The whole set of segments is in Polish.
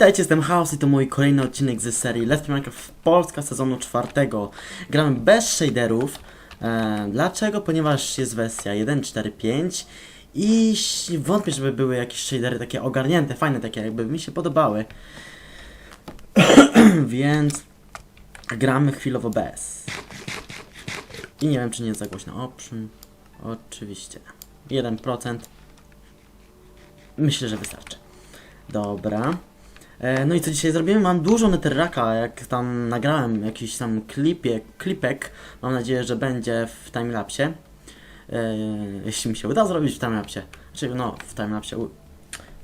Witajcie, jestem Chaos i to mój kolejny odcinek z serii Let's Play Minecraft Polska sezonu czwartego. Gramy bez shaderów. E, dlaczego? Ponieważ jest wersja 1.4.5 i wątpię, żeby były jakieś shadery takie ogarnięte, fajne takie, jakby mi się podobały. Więc gramy chwilowo bez. I nie wiem, czy nie jest za głośno. Option. Oczywiście. 1%. Myślę, że wystarczy. Dobra. E, no i co dzisiaj zrobimy? Mam dużo netherraka, jak tam nagrałem jakiś tam klipie, klipek. Mam nadzieję, że będzie w timelapsie. E, jeśli mi się uda zrobić w timelapsie. Znaczy, no, w timelapsie.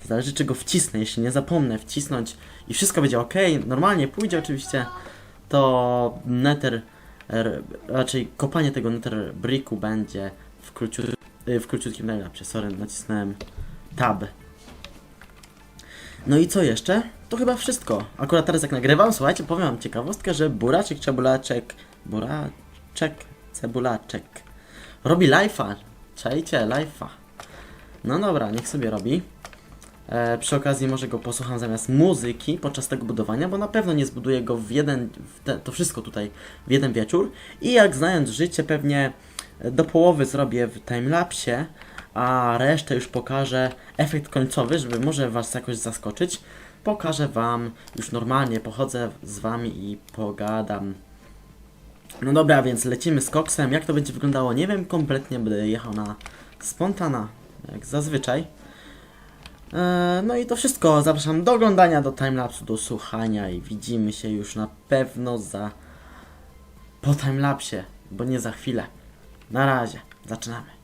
Zależy czego wcisnę. Jeśli nie zapomnę wcisnąć i wszystko będzie ok, normalnie pójdzie oczywiście, to nether, er, raczej kopanie tego nether bricku będzie w, króciu, y, w króciutkim timelapsie. Sorry, nacisnąłem tab. No i co jeszcze? To chyba wszystko. Akurat teraz jak nagrywam, słuchajcie, powiem wam ciekawostkę, że buraczek, cebulaczek, buraczek, cebulaczek robi live'a. Czajcie, live'a. No dobra, niech sobie robi. E, przy okazji może go posłucham zamiast muzyki podczas tego budowania, bo na pewno nie zbuduję go w jeden, w te, to wszystko tutaj w jeden wieczór. I jak znając życie, pewnie do połowy zrobię w timelapsie, a resztę już pokażę efekt końcowy, żeby może was jakoś zaskoczyć. Pokażę wam już normalnie, pochodzę z wami i pogadam. No dobra, więc lecimy z koksem. Jak to będzie wyglądało, nie wiem kompletnie. Będę jechał na spontana, jak zazwyczaj. Eee, no i to wszystko. Zapraszam do oglądania, do timelapsu, do słuchania i widzimy się już na pewno za po timelapsie, bo nie za chwilę. Na razie, zaczynamy.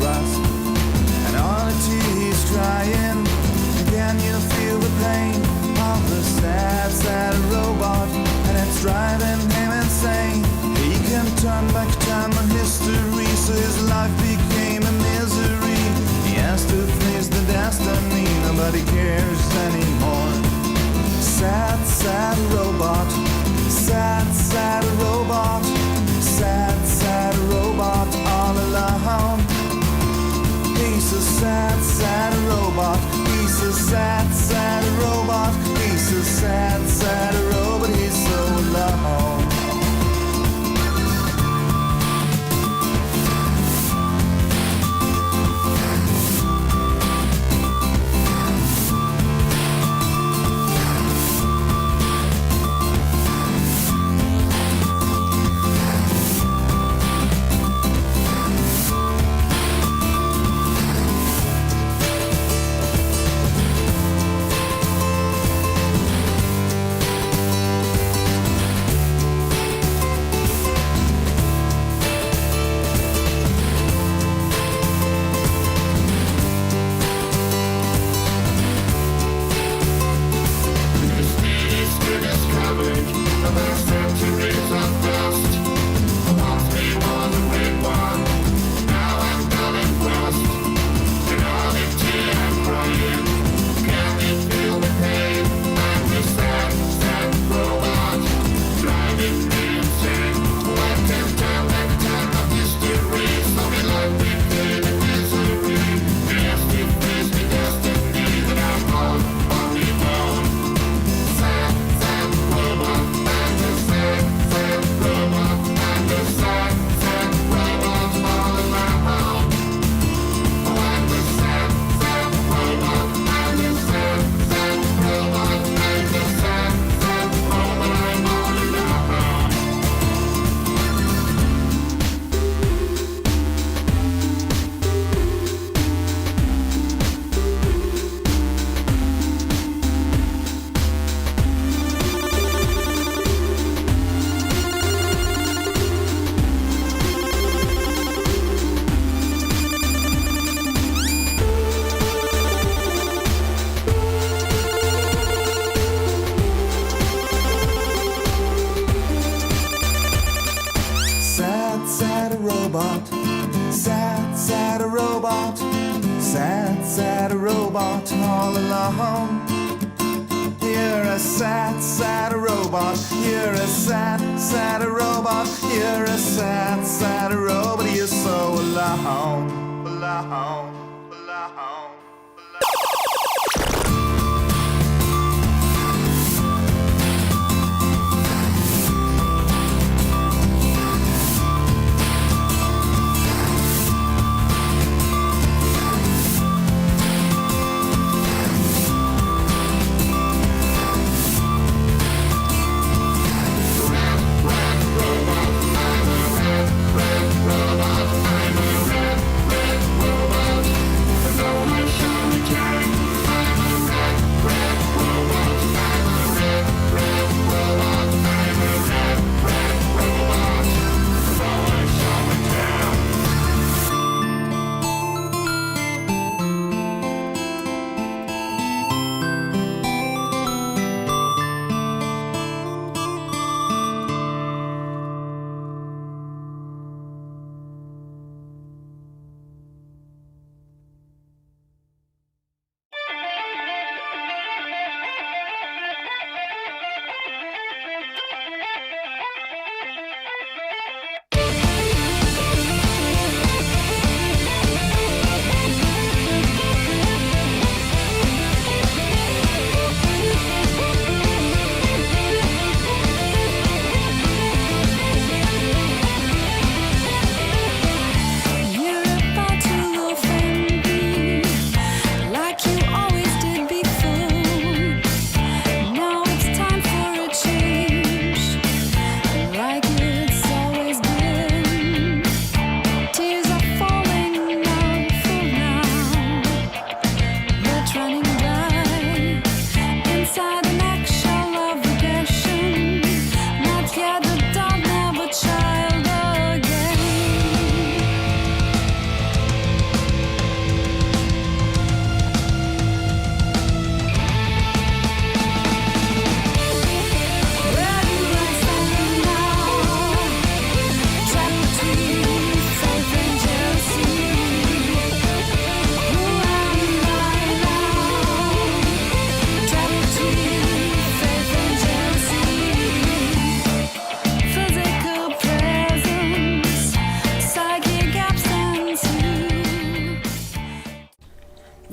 Dull and all the he's trying. Can you feel the pain of the sad, sad robot? And it's driving him insane. He can turn back time on history, so his life became a misery. He has to face the destiny, nobody cares anymore. Sad, sad robot. Sad, sad robot. He's a sad, sad robot. He's a sad, sad robot. He's a sad, sad robot. All alone. You're a sad, sad robot. You're a sad, sad robot. You're a sad, sad robot. You're so. Alone. Alone.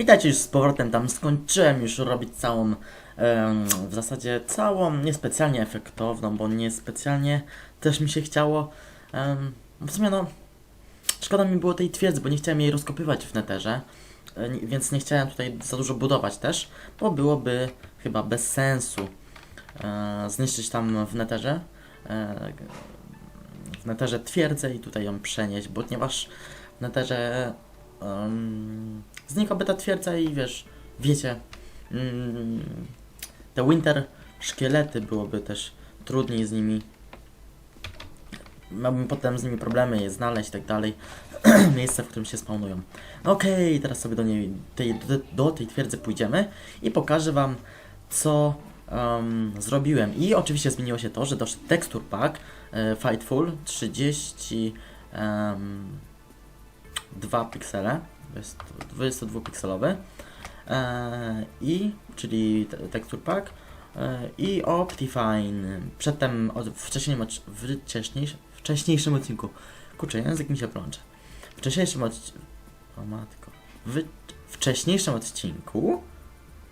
Witajcie już z powrotem, tam skończyłem już robić całą, w zasadzie całą, niespecjalnie efektowną, bo niespecjalnie też mi się chciało, w sumie no, szkoda mi było tej twierdzy, bo nie chciałem jej rozkopywać w neterze, e, więc nie chciałem tutaj za dużo budować też, bo byłoby chyba bez sensu e, zniszczyć tam w neterze, e, w neterze twierdzę i tutaj ją przenieść, bo ponieważ w neterze um, znikałaby ta twierdza i wiesz, wiecie, mm, te winter szkielety byłoby też trudniej z nimi. Miałbym potem z nimi problemy je znaleźć i tak dalej. Miejsce, w którym się spawnują. Okej, teraz sobie do niej, tej, do, do tej twierdzy pójdziemy i pokażę wam, co em, zrobiłem. I oczywiście zmieniło się to, że doszedł texture pack e, Fightful 30 em, 2 piksele, jest 22 pikselowy e, i, czyli te- texture pack. E, i Optifine. Przedtem, w wcześniejszym, wcześniejszym, odcinku, kurczę, język mi się plącze. Wcześniejszym odcinku, o matko, wcześniejszym odcinku,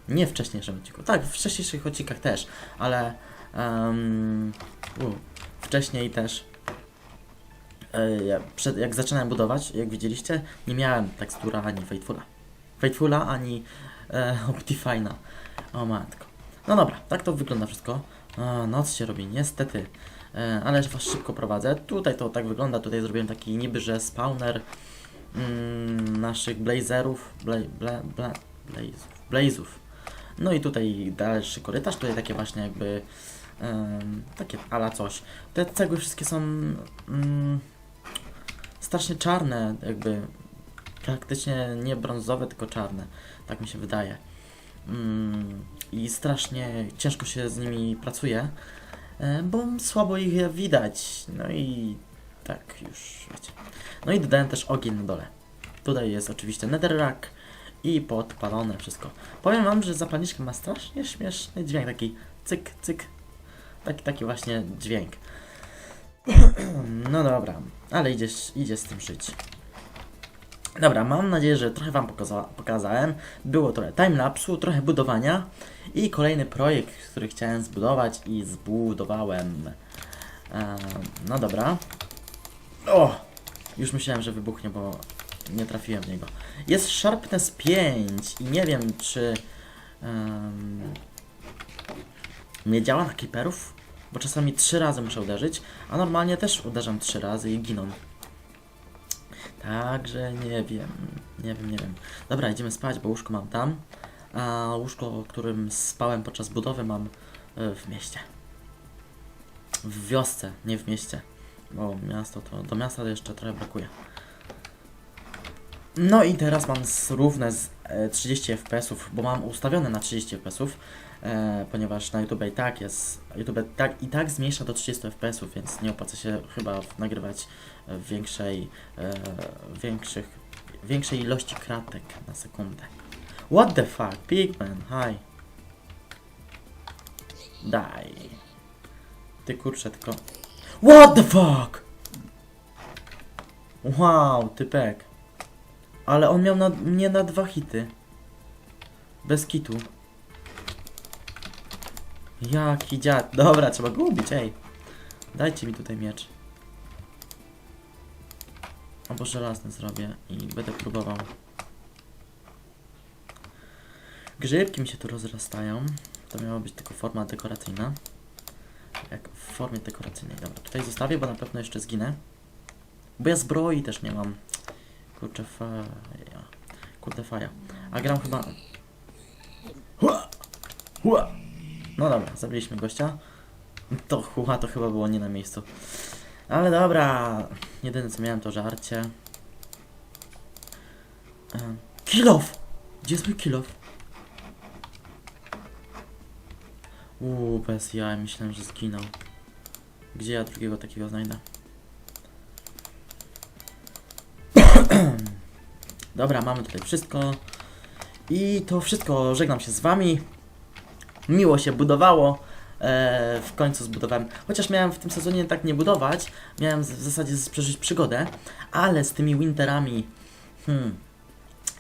nie wcześniejszym odcinku, tak, w wcześniejszych odcinkach też, ale em, u, wcześniej też ja przed, jak zaczynałem budować, jak widzieliście, nie miałem tekstura ani Faithfula. Faithfula ani e, Optifine'a. O matko. No dobra, tak to wygląda wszystko. E, noc się robi, niestety. E, ale was szybko prowadzę. Tutaj to tak wygląda. Tutaj zrobiłem taki niby, że spawner mm, naszych blazerów. Bla, bla, bla, blazów. Blazów. No i tutaj dalszy korytarz. Tutaj takie właśnie jakby em, takie ala coś. Te cegły wszystkie są mm, strasznie czarne, jakby praktycznie nie brązowe, tylko czarne. Tak mi się wydaje. Mm, I strasznie ciężko się z nimi pracuje, e, bo słabo ich widać. No i tak już wiecie. No i dodałem też ogień na dole. Tutaj jest oczywiście netherrack i podpalone wszystko. Powiem wam, że zapalniczka ma strasznie śmieszny dźwięk, taki cyk, cyk. Taki, taki właśnie dźwięk. No dobra, ale idzie, idzie z tym żyć. Dobra, mam nadzieję, że trochę Wam pokaza pokazałem. Było trochę timelapsu, trochę budowania i kolejny projekt, który chciałem zbudować i zbudowałem. Ehm, no dobra. O! Już myślałem, że wybuchnie, bo nie trafiłem w niego. Jest Sharpness 5 i nie wiem, czy em, nie działa na creeperów, bo czasami trzy razy muszę uderzyć, a normalnie też uderzam trzy razy i giną. Także nie wiem, nie wiem, nie wiem. Dobra, idziemy spać, bo łóżko mam tam, a łóżko, którym spałem podczas budowy mam y, w mieście. W wiosce, nie w mieście. Bo miasto to, do miasta jeszcze trochę brakuje. No i teraz mam równe z e, 30 fps-ów, bo mam ustawione na 30 fps-ów, e, ponieważ na YouTube i tak jest, YouTube tak, i tak zmniejsza do 30 fps-ów, więc nie opłaca się chyba nagrywać w większej, e, większych, większej ilości kratek na sekundę. What the fuck, Pigman, hi. Daj. Ty kurczę, tylko... What the fuck! Wow, typek. Ale on miał na, mnie na dwa hity. Bez kitu. Jaki dziad. Dobra, trzeba go ubić, ej. Dajcie mi tutaj miecz. Albo żelazny zrobię i będę próbował. Grzybki mi się tu rozrastają. To miała być tylko forma dekoracyjna. Jak w formie dekoracyjnej. Dobra, tutaj zostawię, bo na pewno jeszcze zginę. Bo ja zbroi też nie mam. Kurczę, faja. Kurde, faja. A gram chyba... Hua! Hua! No dobra, zabiliśmy gościa. To chucha to chyba było nie na miejscu. Ale dobra. Jedyne co miałem to żarcie. Kilof! Gdzie jest mój kilof? Uuu, bez ja myślałem, że zginął. Gdzie ja drugiego takiego znajdę? Dobra, mamy tutaj wszystko. I to wszystko. Żegnam się z wami. Miło się budowało. E, w końcu zbudowałem. Chociaż miałem w tym sezonie tak nie budować. Miałem w zasadzie przeżyć przygodę. Ale z tymi winterami. Hmm.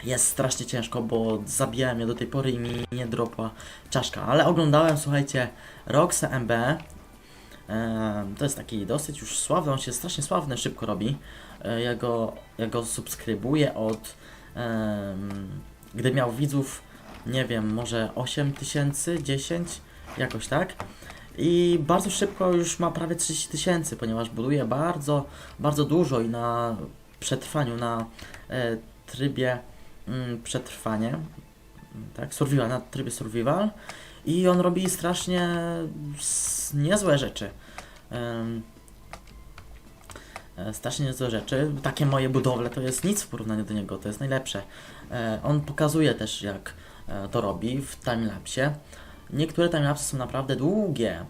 jest strasznie ciężko, bo zabijałem je do tej pory i mi nie dropła czaszka. Ale oglądałem, słuchajcie, Roxa MB. Em, to jest taki dosyć już sławny, on się strasznie sławny, szybko robi. E, ja, go, ja go subskrybuję od... gdy miał widzów, nie wiem, może 8 tysięcy, 10, jakoś tak. I bardzo szybko już ma prawie 30 tysięcy, ponieważ buduje bardzo, bardzo dużo i na przetrwaniu, na e, trybie mm, przetrwanie, tak, survival, na trybie survival i on robi strasznie niezłe rzeczy. E, strasznie niezłe rzeczy. Takie moje budowle to jest nic w porównaniu do niego, to jest najlepsze. E, on pokazuje też jak to robi w timelapsie. Niektóre timelapsy są naprawdę długie,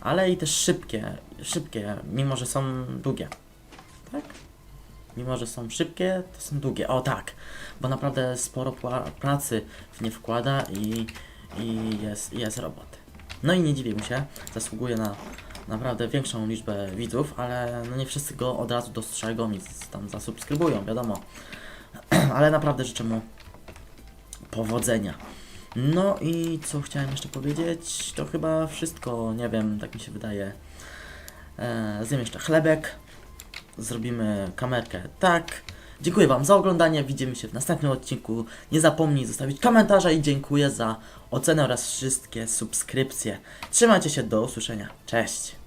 ale i też szybkie, szybkie, mimo że są długie. Tak? Mimo, że są szybkie, to są długie. O tak, bo naprawdę sporo pracy w nie wkłada i, i jest, jest roboty. No i nie dziwię mu się, zasługuje na naprawdę większą liczbę widzów, ale no nie wszyscy go od razu dostrzegą i tam zasubskrybują, wiadomo. ale naprawdę życzę mu powodzenia. No i co chciałem jeszcze powiedzieć? To chyba wszystko, nie wiem, tak mi się wydaje. E, zjem jeszcze chlebek, zrobimy kamerkę tak. Dziękuję Wam za oglądanie, widzimy się w następnym odcinku. Nie zapomnij zostawić komentarza i dziękuję za ocenę oraz wszystkie subskrypcje. Trzymajcie się, do usłyszenia. Cześć!